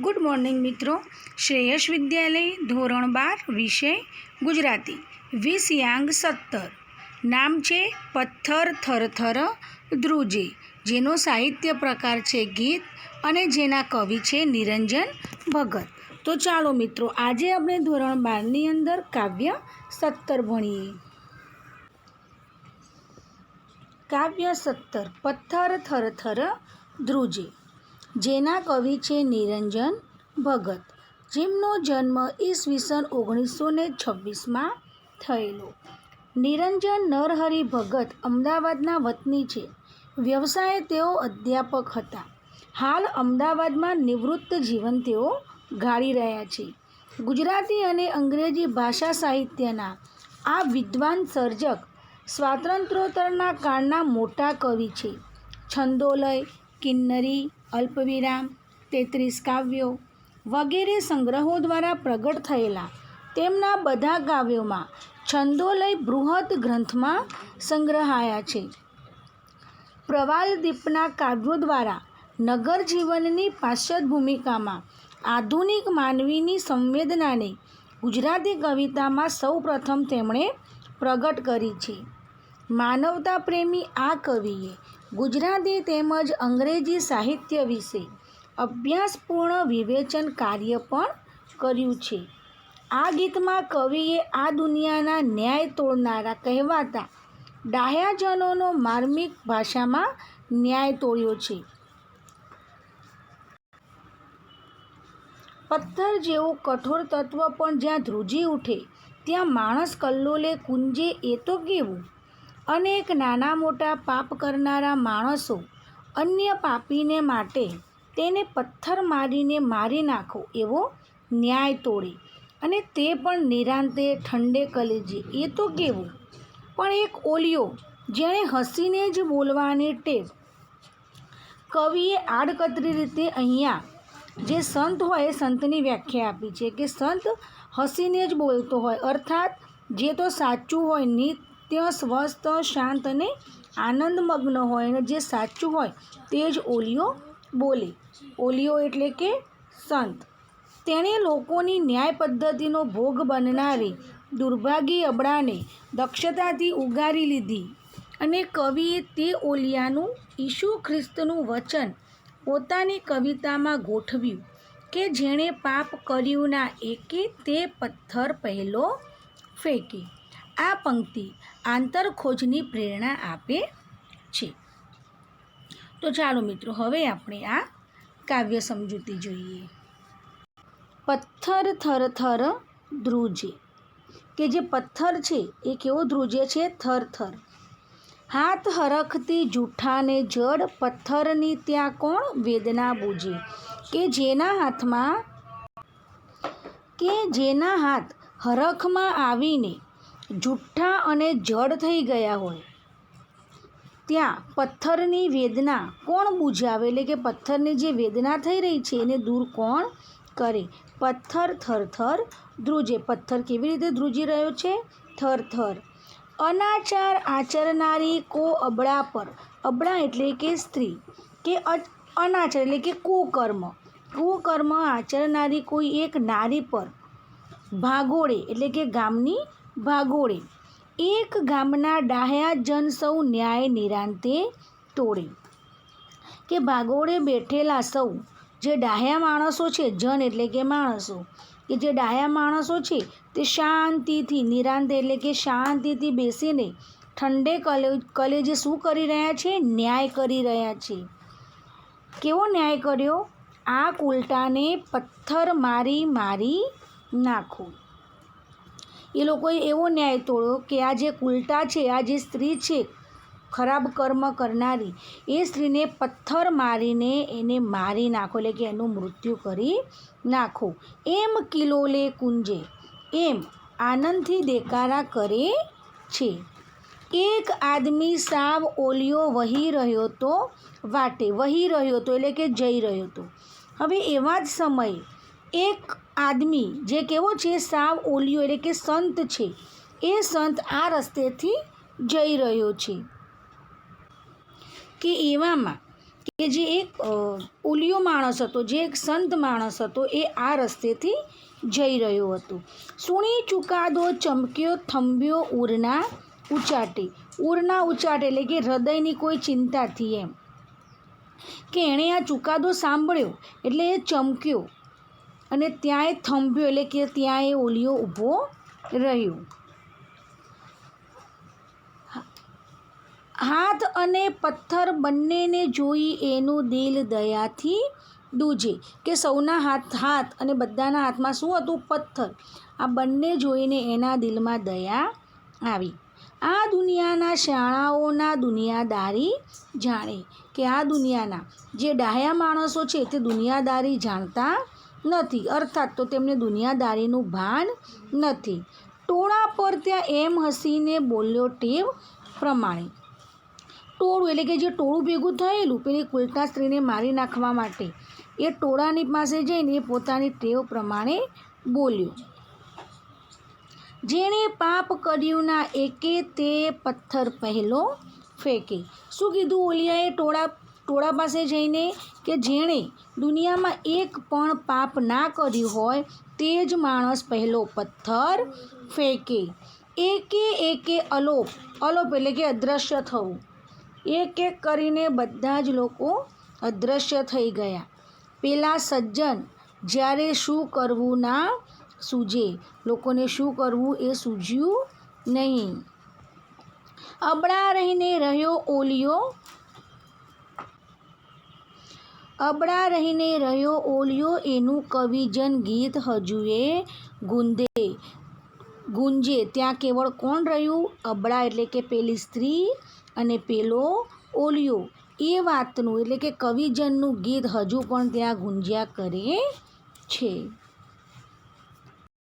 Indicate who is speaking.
Speaker 1: Good morning મિત્રો. શ્રેયસ વિદ્યાલય, ધોરણ બાર, વિષય ગુજરાતી. વિષયાંગ સત્તર. નામ છે પથ્થર થરથર ધ્રુજે, જેનો સાહિત્ય પ્રકાર છે ગીત અને જેના કવિ છે નિરંજન ભગત. તો ચાલો મિત્રો, આજે આપણે ધોરણ બારની અંદર કાવ્ય સત્તર ભણીએ. કાવ્ય સત્તર, પથ્થર થરથર ધ્રુજે. જેના કવિ છે નિરંજન ભગત, જેમનો જન્મ ઈસવીસન ઓગણીસો ને છવ્વીસમાં થયેલો. નિરંજન નરહરિ ભગત અમદાવાદના વતની છે. વ્યવસાયે તેઓ અધ્યાપક હતા. હાલ અમદાવાદમાં નિવૃત્ત જીવન તેઓ ગાળી રહ્યા છે. ગુજરાતી અને અંગ્રેજી ભાષા સાહિત્યના આ વિદ્વાન સર્જક સ્વાતંત્ર્યોત્તરના કાળના મોટા કવિ છે. છંદોલય, કિન્નરી અલ્પવિરામ, તેત્રીસ કાવ્યો વગેરે સંગ્રહો દ્વારા પ્રગટ થયેલા. તેમના બધા કાવ્યોમાં છંદોલય બૃહદ ગ્રંથમાં સંગ્રહાયા છે. પ્રવાલદીપના કાવ્યો દ્વારા નગર જીવનની પાશ્ચાત ભૂમિકામાં આધુનિક માનવીની સંવેદનાને ગુજરાતી કવિતામાં સૌપ્રથમ તેમણે પ્રગટ કરી છે. માનવતા પ્રેમી આ કવિએ ગુજરાતી તેમજ અંગ્રેજી સાહિત્ય વિશે અભ્યાસપૂર્ણ વિવેચન કાર્ય પણ કર્યું છે. આ ગીતમાં કવિએ આ દુનિયાના ન્યાય તોડનારા કહેવાતા ડાહ્યાજનોનો માર્મિક ભાષામાં ન્યાય તોડ્યો છે. પથ્થર જેવું કઠોર તત્વ પણ જ્યાં ધ્રુજી ઉઠે, ત્યાં માણસ કલ્લોલે કુંજે એ તો કેવું? અનેક નાના મોટા પાપ કરનારા માણસો અન્ય પાપીને માટે તેને પથ્થર મારીને મારી નાખો એવો ન્યાય તોડે. અને તે પણ નિરાંતે ઠંડે કલેજે એ તો કેવું? પણ એક ઓલિયો જેણે હસીને જ બોલવાની ટેવ. કવિએ આડકતરી રીતે અહીંયા જે સંત હોય એ સંતની વ્યાખ્યા આપી છે કે સંત હસીને જ બોલતો હોય. અર્થાત જે તો સાચું હોય નિત્ય સ્વસ્થ, શાંત અને આનંદમગ્ન હોય અને જે સાચું હોય તે જ ઓલિયો બોલે. ઓલિયો એટલે કે સંત. તેણે લોકોની ન્યાય પદ્ધતિનો ભોગ બનનારી દુર્ભાગી અબળાને દક્ષતાથી ઉગારી લીધી અને કવિએ તે ઓલિયાનું ઈસુ ખ્રિસ્તનું વચન પોતાની કવિતામાં ગોઠવ્યું કે જેણે પાપ કર્યું ના એકે તે પથ્થર પહેલો ફેંકે. આ પંક્તિ આંતરખોજની પ્રેરણા આપે છે. તો ચાલો મિત્રો, હવે આપણે આ કાવ્ય સમજૂતી જોઈએ. પથ્થર થર થર ધ્રુજે. કે જે પથ્થર છે, એ કેવો ધ્રુજે છે? થર થર. હાથ હરખતી જૂઠાને જડ પથ્થરની ત્યાં કોણ વેદના બૂજે? કે જેના હાથમાં, કે જેના હાથ હરખમાં આવીને જૂઠ્ઠા અને જડ થઈ ગયા હોય. ત્યાં પથ્થરની વેદના કોણ બુજાવે એટલે કે પથ્થરની જે વેદના થઈ રહી છે એને દૂર કોણ કરે? પથ્થર, થરથર, ધ્રુજે. પથ્થર કેવી રીતે ધ્રુજી રહ્યો છે? થરથર. અનાચાર આચરનારી કો અબળા પર. અબળા એટલે કે સ્ત્રી. કે અનાચાર એટલે કે કુકર્મ. કુકર્મ આચરનારી કોઈ એક નારી પર. ભાગોળે એટલે કે ગામની ભાગોળે. એક ગામના ડાહ્યા જન સૌ ન્યાય નિરાંતે તોડે. કે ભાગોળે બેઠેલા સૌ, જે ડાહ્યા માણસો છે, જન એટલે કે માણસો, કે જે ડાહ્યા માણસો છે, તે શાંતિથી, નિરાંતે એટલે કે શાંતિથી બેસીને ઠંડે કલે, કલેજે શું કરી રહ્યા છે? ન્યાય કરી રહ્યા છે. કેવો ન્યાય કર્યો? આ ઉલટાને પથ્થર મારી મારી નાખો. એ લોકોએ એવો ન્યાય તોડ્યો કે આ જે ઉલટા છે, આ જે સ્ત્રી છે, ખરાબ કર્મ કરનારી, એ સ્ત્રીને પથ્થર મારીને એને મારી નાખો, એટલે કે એનું મૃત્યુ કરી નાખો. એમ કિલોલે કુંજે, એમ આનંદથી દેકારા કરે છે. એક આદમી સાવ ઓલિયો વહી રહ્યો તો વાટે, વહી રહ્યો હતો એટલે કે જઈ રહ્યો હતો હવે એવા જ સમયે એક આદમી જે કેવો છે સાવ ઓલિયો એટલે કે સંત છે, એ સંત આ રસ્તેથી જઈ રહ્યો છે. કે એવામાં કે જે એક ઓલિયો માણસ હતો, જે એક સંત માણસ હતો, એ આ રસ્તેથી જઈ રહ્યો હતો. સુણી ચુકાદો ચમક્યો, થંભ્યો ઉરના ઉચાટે. ઉરના ઉચાટે એટલે કે હૃદયની કોઈ ચિંતાથી એમ. કે એણે આ ચુકાદો સાંભળ્યો એટલે એ ચમક્યો. અને ત્યાં એ થંભ્યો એટલે કે ત્યાં એ ઓલિયો ઊભો રહ્યો. હાથ અને પથ્થર બંનેને જોઈ એનું દિલ દયાથી દૂજે કે સૌના હાથ હાથ અને બધાના હાથમાં શું હતું? પથ્થર. આ બંને જોઈને એના દિલમાં દયા આવી. આ દુનિયાના શાળાઓના દુનિયાદારી જાણે કે આ દુનિયાના જે ડાહ્યા માણસો છે તે દુનિયાદારી જાણતા નથી. અર્થાત તો તેમને દુનિયાદારીનું ભાન નથી. ટોળા પર ત્યાં એમ હસીને બોલ્યો ટેવ પ્રમાણે. ટોળું એટલે કે જે ટોળું ભેગું થયેલું, પેલી કુલટા સ્ત્રીને મારી નાખવા માટે. એ ટોળાની પાસે જઈને એ પોતાની ટેવ પ્રમાણે બોલ્યો. જેણે પાપ કર્યું ના એકે તે પથ્થર પહેલો ફેંકે. શું કીધું ઓલિયાએ ટોળા ટોળા પાસે જઈને કે જેણે દુનિયામાં એક પણ પાપ ના કર્યું હોય તે જ માણસ પહેલો પથ્થર ફેંકે. એકે એકે અલોપ અલોપ એટલે કે અદૃશ્ય થવું. એક એક કરીને બધા જ લોકો અદૃશ્ય થઈ ગયા. પેલા સજ્જન જ્યારે શું કરવું ના સૂજે, લોકોને શું કરવું એ સૂજ્યું નહીં. અબળા રહીને રહ્યો ઓલિયો અબળા રહીને રહ્યો ઓલિયો એનું કવિજન ગીત હજુએ ગુંદે, ગુંજે. ત્યાં કેવળ કોણ રહ્યું? અબળા એટલે કે પેલી સ્ત્રી અને પેલો ઓલિયો. એ વાતનું એટલે કે કવિજનનું ગીત હજુ પણ ત્યાં ગુંજ્યા કરે છે.